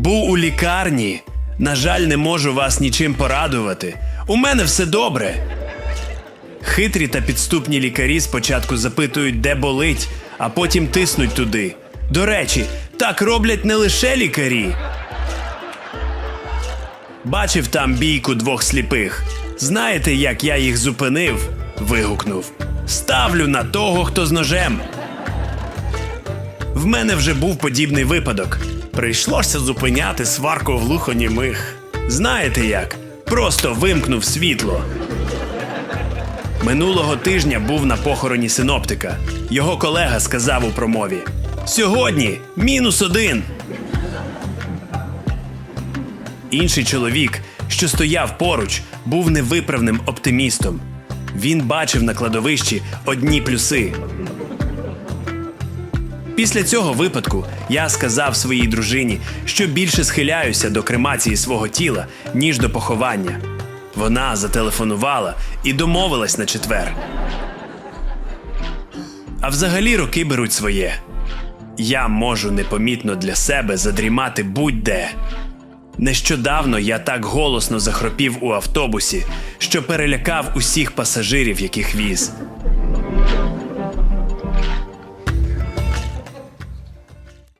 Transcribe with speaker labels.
Speaker 1: Був у лікарні. На жаль, не можу вас нічим порадувати. У мене все добре. Хитрі та підступні лікарі спочатку запитують, де болить, а потім тиснуть туди. До речі, так роблять не лише лікарі. Бачив там бійку двох сліпих. Знаєте, як я їх зупинив? вигукнув. Ставлю на того, хто з ножем. В мене вже був подібний випадок. Прийшлося зупиняти сварку в глухонімих. Знаєте як? Просто вимкнув світло. Минулого тижня був на похороні синоптика. Його колега сказав у промові: Сьогодні мінус один. Інший чоловік, що стояв поруч, був невиправним оптимістом. Він бачив на кладовищі одні плюси. Після цього випадку я сказав своїй дружині, що більше схиляюся до кремації свого тіла, ніж до поховання. Вона зателефонувала і домовилась на четвер. А взагалі роки беруть своє. Я можу непомітно для себе задрімати будь-де. Нещодавно я так голосно захропів у автобусі, що перелякав усіх пасажирів, яких віз.